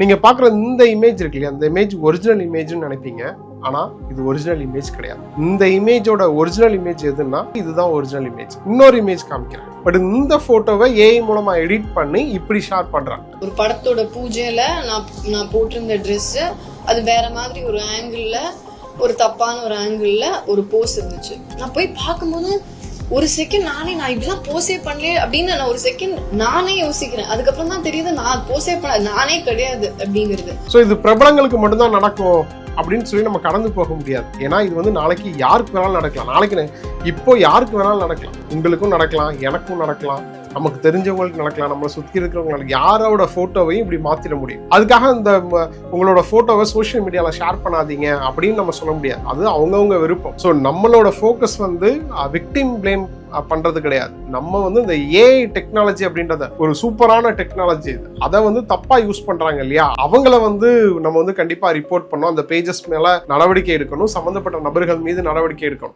நீங்க பாக்குற இந்த இமேஜ் இருக்கு இல்லையா? அந்த இமேஜ் ஒரிஜினல் இமேஜ்னு நினைப்பீங்க. ஆனா இது ஒரிஜினல் இமேஜ் கிடையாது. இந்த இமேஜோட ஒரிஜினல் இமேஜ் எதுன்னா இதுதான் ஒரிஜினல் இமேஜ் இன்னொரு இமேஜ் காமிக்கிறேன். பட் இந்த போட்டோவை ஏஐ மூலமா எடிட் பண்ணி இப்படி ஷேர் பண்றாங்க. ஒரு படத்தோட பூஜையில நான் நான் போட்டிருந்த Dress அது வேற மாதிரி ஒரு ஆங்கிளில் ஒரு தப்பான ஒரு ஆங்கிளில் ஒரு போஸ் இருந்துச்சு. நான் போய் பார்க்கும்போது ஒரு செகண்ட் நானே நான் இப்படிலாம் போஸே பண்ணலையே அப்படின்னு நான் ஒரு செகண்ட் நானே யோசிக்கிறேன். அதுக்கப்புறம் தான் தெரியுது நான் போஸே பண்ண நானே கிடையாது அப்படிங்கிறது. ஸோ இது பிரபலங்களுக்கு மட்டும்தான் நடக்கும் அப்படின்னு சொல்லி நம்ம கடந்து போக முடியாது. ஏன்னா இது வந்து நாளைக்கு யாருக்கு வேணாலும் நடக்கலாம். நாளைக்கு இப்போ யாருக்கு வேணாலும் நடக்கலாம். உங்களுக்கும் நடக்கலாம் எனக்கும் நடக்கலாம். நமக்கு தெரிஞ்சவங்களுக்கு நடக்கலாம் நம்மளை சுற்றி இருக்கிறவங்களுக்கு யாரோட ஃபோட்டோவையும் இப்படி மாற்றிட முடியும். அதுக்காக இந்த உங்களோட ஃபோட்டோவை சோஷியல் மீடியாவில் ஷேர் பண்ணாதீங்க அப்படின்னு நம்ம சொல்ல முடியாது. அது அவங்கவுங்க விருப்பம். ஸோ நம்மளோட ஃபோக்கஸ் வந்து விக்டிம் பிளேம் பண்றது கிடையாது. நம்ம வந்து இந்த ஏஐ டெக்னாலஜி அப்படின்றத ஒரு சூப்பரான டெக்னாலஜி இது. அதை வந்து தப்பா யூஸ் பண்றாங்க இல்லையா? அவங்கள வந்து நம்ம வந்து கண்டிப்பா ரிப்போர்ட் பண்ணோம் அந்த பேஜஸ் மேல நடவடிக்கை எடுக்கணும். சம்பந்தப்பட்ட நபர்கள் மீது நடவடிக்கை எடுக்கணும்.